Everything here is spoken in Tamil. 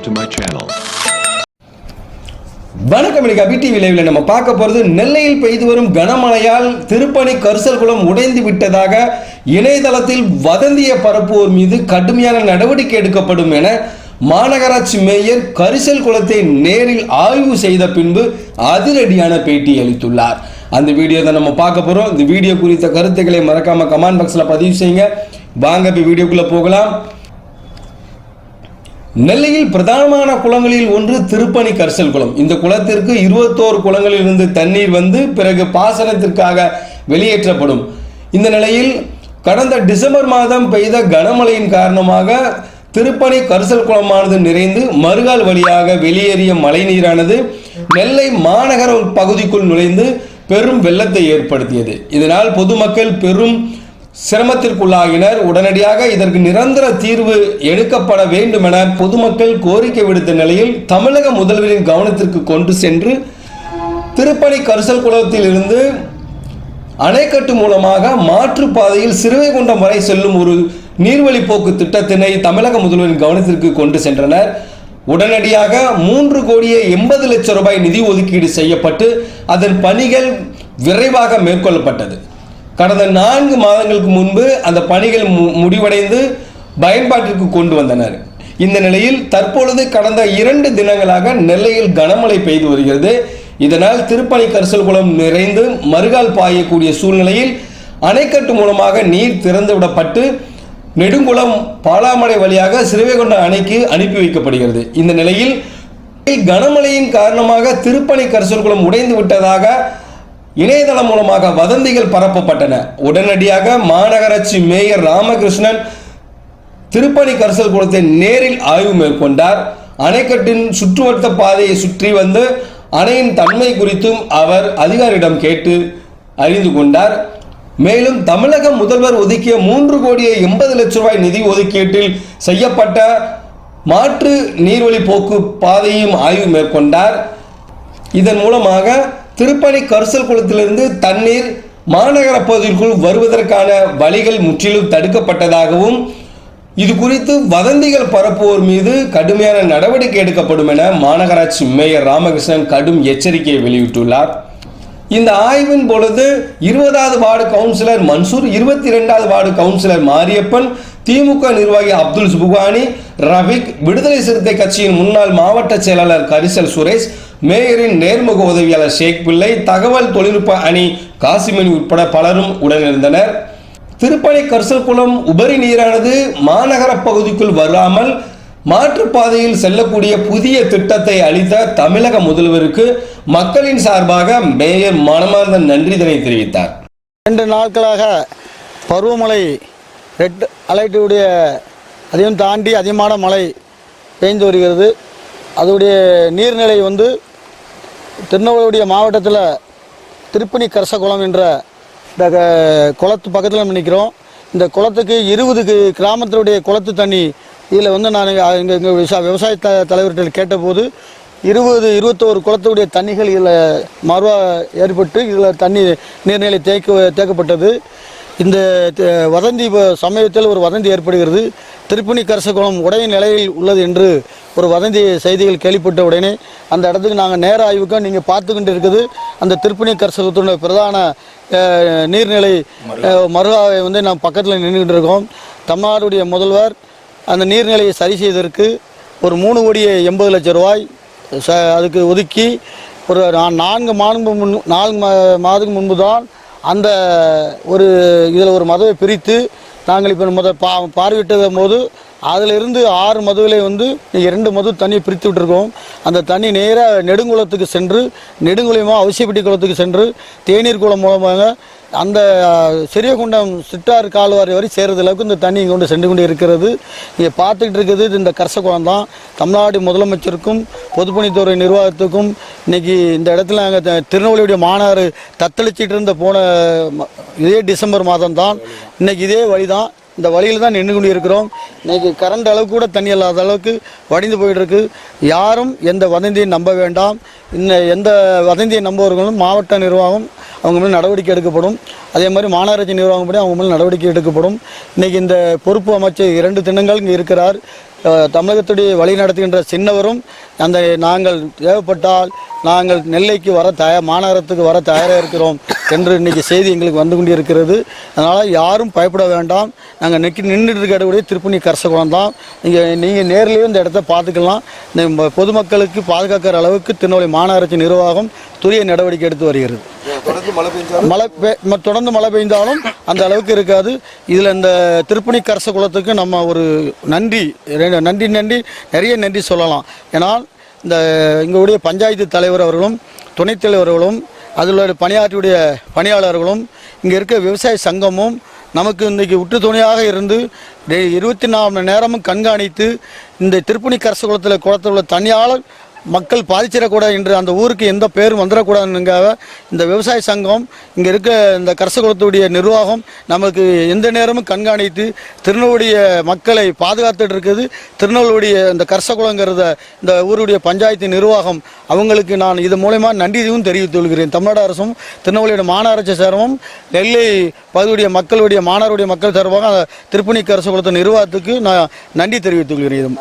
subscribe to my channel. வணக்கம் இன்னைக்கு அபி டிவி லைவ்ல நம்ம பார்க்க போகிறது நெல்லையில் பெய்து வரும் கனமழையால் திருப்பணி கரிசல் குளம் உடைந்து விட்டதாக இணையதளத்தில் வதந்திய பரப்புவோர் மீது கடுமையான நடவடிக்கை எடுக்கப்படும் என மாநகராட்சி மேயர் கரிசல் குளத்தை நேரில் ஆய்வு செய்த பின்பு அதிரடியான பேட்டி அளித்துள்ளார். அந்த வீடியோ தான் நம்ம பார்க்க போகிறோம் இந்த வீடியோ குறித்த கருத்துக்களை மறக்காம கமெண்ட் பாக்ஸில் பதிவு செய்யுங்க. வாங்க இப்போ வீடியோக்குள்ளே போகலாம். நெல்லையில் பிரதானமான குளங்களில் ஒன்று திருப்பணி கரிசல் குளம். இந்த குளத்திற்கு இருபத்தோரு குளங்களில் இருந்து தண்ணீர் வந்து பிறகு பாசனத்திற்காக வெளியேற்றப்படும். இந்த நிலையில் கடந்த டிசம்பர் மாதம் பெய்த கனமழையின் காரணமாக திருப்பணி கரிசல் குளமானது நிறைந்து மறுகால் வழியாக வெளியேறிய மழைநீரானது நெல்லை மாநகர பகுதிக்குள் நுழைந்து பெரும் வெள்ளத்தை ஏற்படுத்தியது. இதனால் பொதுமக்கள் பெரும் சிரமத்திற்குள்ளாகினர். உடனடியாக இதற்கு நிரந்தர தீர்வு எடுக்கப்பட வேண்டும் என பொதுமக்கள் கோரிக்கை விடுத்த நிலையில் தமிழக முதல்வரின் கவனத்திற்கு கொண்டு சென்று திருப்பணி கரிசல் குளத்தில் இருந்து அணைக்கட்டு மூலமாக மாற்றுப்பாதையில் சிறுவைகுண்டம் வரை செல்லும் ஒரு நீர்வழி போக்கு திட்டத்தினை தமிழக முதல்வரின் கவனத்திற்கு கொண்டு சென்றனர். உடனடியாக மூன்று கோடியே எண்பது லட்சம் ரூபாய் நிதி ஒதுக்கீடு செய்யப்பட்டு அதன் பணிகள் விரைவாக மேற்கொள்ளப்பட்டது. கடந்த நான்கு மாதங்களுக்கு முன்பு அந்த பணிகள் மு- முடிவடைந்து பயன்பாட்டிற்கு கொண்டு வந்தனர். இந்த நிலையில் தற்பொழுது கடந்த இரண்டு தினங்களாக நெல்லையில் கனமழை பெய்து வருகிறது. இதனால் திருப்பணி கரிசல் குளம் நிறைந்து மறுகால் பாயக்கூடிய சூழ்நிலையில் அணைக்கட்டு மூலமாக நீர் திறந்து விடப்பட்டு நெடுங்குளம் பாலாமடை வழியாக சிறுவைகொண்ட அணைக்கு அனுப்பி வைக்கப்படுகிறது. இந்த நிலையில் கனமழையின் காரணமாக திருப்பணி கரிசல் குளம் உடைந்து விட்டதாக இணையதளம் மூலமாக வதந்திகள் பரப்பப்பட்டன. உடனடியாக மாநகராட்சி மேயர் ராமகிருஷ்ணன் திருப்பணி கரிசல் குளத்தை நேரில் ஆய்வு மேற்கொண்டார். அணைக்கட்டின் சுற்றுவட்ட பாதையை சுற்றி வந்து அணையின் தன்மை குறித்தும் அவர் அதிகாரியிடம் கேட்டு அறிந்து கொண்டார். மேலும் தமிழக முதல்வர் ஒதுக்கிய மூன்று கோடியே எண்பது லட்சம் ரூபாய் நிதி ஒதுக்கீட்டில் செய்யப்பட்ட மாற்று நீர்வழி போக்கு பாதையும் ஆய்வு மேற்கொண்டார். இதன் மூலமாக திருப்பணி கரிசல் குளத்திலிருந்து தண்ணீர் மாநகர பகுதிக்குள் வருவதற்கான வழிகள் முற்றிலும் தடுக்கப்பட்டதாகவும் இது குறித்து வதந்திகள் பரப்புவோர் மீது கடுமையான நடவடிக்கை எடுக்கப்படும் என மாநகராட்சி மேயர் ராமகிருஷ்ணன் கடும் எச்சரிக்கையை வெளியிட்டுள்ளார். இந்த ஆய்வின் பொழுது இருபதாவது வார்டு கவுன்சிலர் மன்சூர் இருபத்தி இரண்டாவது வார்டு கவுன்சிலர் மாரியப்பன் திமுக நிர்வாகி அப்துல் சுபுகானி ரஃபிக் விடுதலை சிறுத்தை கட்சியின் முன்னாள் மாவட்ட செயலாளர் கரிசல் சுரேஷ் மேயரின் நேர்முக உதவியாளர் ஷேக் பிள்ளை தகவல் தொழில்நுட்ப அணி காசிமணி உட்பட பலரும் உடனிருந்தனர். திருப்பணி கரிசல்குளம் உபரி நீரானது மாநகர பகுதிக்குள் வராமல் மாற்றுப்பாதையில் செல்லக்கூடிய புதிய திட்டத்தை அளித்த தமிழக முதல்வருக்கு மக்களின் சார்பாக மேயர் மனமார்ந்த நன்றிதனை தெரிவித்தார். இரண்டு நாட்களாக பருவமழை ரெட் அலர்ட்டுடைய அதையும் தாண்டி அதிகமான மழை பெய்ந்து வருகிறது. அதோடைய நீர்நிலை வந்து திருநெல்வேலியுடைய மாவட்டத்தில் திருப்பணி கரசகுளம் என்ற இந்த குளத்து பக்கத்தில் நம்ம நிற்கிறோம் இந்த குளத்துக்கு இருபது கிராமத்தினுடைய குளத்து தண்ணி இதில் வந்து நான் இங்கே இங்கே விவசாய விவசாய த தலைவர்கிட்ட கேட்டபோது இருபது இருபத்தோரு குளத்துடைய தண்ணிகள் இதில் மறுவா ஏற்பட்டு இதில் தண்ணி நீர்நிலை தேக்க தேக்கப்பட்டது. இந்த வதந்தி சமயத்தில் ஒரு வதந்தி ஏற்படுகிறது. திருப்பணி கரசகுளம் உடைய நிலையில் உள்ளது என்று ஒரு வதந்தி செய்திகள் கேள்விப்பட்ட உடனே அந்த இடத்துக்கு நாங்கள் நேர ஆய்வுக்கு நீங்கள் பார்த்துக்கிட்டு இருக்குது. அந்த திருப்பணி கரசகுளத்தினுடைய பிரதான நீர்நிலை அஹ், வந்து நாம் பக்கத்தில் நின்றுக்கிட்டு இருக்கோம். தமிழ்நாடுடைய முதல்வர் அந்த நீர்நிலையை சரி செய்வதற்கு ஒரு மூணு கோடியே எண்பது லட்சம் ரூபாய் ச அதுக்கு ஒதுக்கி ஒரு நான்கு மாதம் முன் நான்கு மா- மாதத்துக்கு முன்பு தான் அந்த ஒரு இதில் ஒரு மதவை பிரித்து நாங்கள் இப்போ முத பா பார்வையிட்டதும் போது அதிலிருந்து ஆறு மதுவிலே வந்து இரண்டு மது தண்ணியை பிரித்து விட்டுருக்கோம். அந்த தண்ணி நேராக நெடுங்குளத்துக்கு சென்று நெடுங்குளமாக அவசியப்பட்டி குளத்துக்கு சென்று தேநீர் குளம் மூலமாக அந்த சிறியகுண்டம் சிட்டார் கால்வாரி வரை சேர்றது அளவுக்கு இந்த தண்ணி இங்கே கொண்டு சென்று கொண்டு இருக்கிறது. இங்கே பார்த்துக்கிட்டு இருக்கிறது இது இந்த கரச குளம் தான். தமிழ்நாடு முதலமைச்சருக்கும் பொதுப்பணித்துறை நிர்வாகத்துக்கும் இன்றைக்கி இந்த இடத்துல நாங்கள் திருநெல்வேலியுடைய மாநாடு தத்தளிச்சிட்டு இருந்த போன இதே டிசம்பர் மாதம் தான் இன்னைக்கு இதே வழி தான் இந்த வழியில் தான் நின்று கொண்டு இருக்கிறோம் இன்றைக்கி கரண்ட் அளவுக்கு கூட தண்ணி இல்லாத அளவுக்கு வடிந்து போயிட்டுருக்கு. யாரும் எந்த வதந்தியும் நம்ப வேண்டாம். இன்ன எந்த வதந்தியை நம்புவர்களும் மாவட்ட நிர்வாகம் அவங்க மேலே நடவடிக்கை எடுக்கப்படும். அதே மாதிரி மாநகராட்சி நிர்வாகம் படி அவங்க மேலே நடவடிக்கை எடுக்கப்படும். இன்றைக்கி இந்த பொறுப்பு அமைச்சர் இரண்டு தினங்கள் இங்கே இருக்கிறார். தமிழகத்துடைய வழி நடத்துகின்ற சின்னவரும் அந்த நாங்கள் தேவைப்பட்டால் நாங்கள் நெல்லைக்கு வர தயார் மாநகரத்துக்கு வர தயாராக இருக்கிறோம். என்று இன்னைக்கு செய்தி எங்களுக்கு வந்து கொண்டிருக்கிறது. அதனால் யாரும் பயப்பட வேண்டாம். நாங்கள் நிற்கி நின்றுட்டு இருக்கக்கூடிய திருப்பணி கரசகுளம் தான். நீங்கள் நீங்கள் நேர்லேயே இந்த இடத்த பார்த்துக்கலாம். இந்த பொதுமக்களுக்கு பாதுகாக்கிற அளவுக்கு திருநெல்வேலி மாநகராட்சி நிர்வாகம் துரிய நடவடிக்கை எடுத்து வருகிறது. மழை பெஞ்சாலும்? மழை பெ- ம- தொடர்ந்து மழை பெய்ந்தாலும் அந்த அளவுக்கு இருக்காது. இதில் இந்த திருப்பணி கரச குலத்துக்கு நம்ம ஒரு நன்றி நன்றி நன்றி நிறைய நன்றி சொல்லலாம். ஏன்னால் இந்த எங்களுடைய பஞ்சாயத்து தலைவர் அவர்களும் துணைத் தலைவர்களும் அதில் பணியாற்றியுடைய பணியாளர்களும் இங்கே இருக்க விவசாய சங்கமும் நமக்கு இன்றைக்கி உற்று துணையாக இருந்து இருபத்தி நாலு மணி நேரமும் கண்காணித்து இந்த திருப்பணி கரசு குளத்தில் குளத்தில் உள்ள தனியால் மக்கள் பாதிச்சிடக்கூடாது என்று அந்த ஊருக்கு எந்த பேரும் வந்துடக்கூடாதுங்காக இந்த விவசாய சங்கம் இங்கே இருக்க இந்த கரசகுலத்துடைய நிர்வாகம் நமக்கு எந்த நேரமும் கண்காணித்து திருநெல்வேலிய மக்களை பாதுகாத்துட்டு இருக்குது. திருநெல்வேலிய இந்த கரசகுலங்கிறத இந்த ஊருடைய பஞ்சாயத்து நிர்வாகம் அவங்களுக்கு நான் இது மூலயமா நன்றியும் தெரிவித்துக் கொள்கிறேன். தமிழ்நாடு அரசும் திருநெல்வேலியோட மாநகராட்சி சார்பும் நெல்லை பகுதியுடைய மக்களுடைய மாணவருடைய மக்கள் சார்பாக திருப்பணி கரசகுலத்தின் நிர்வாகத்துக்கு நான் நன்றி தெரிவித்துக் கொள்கிறேன்.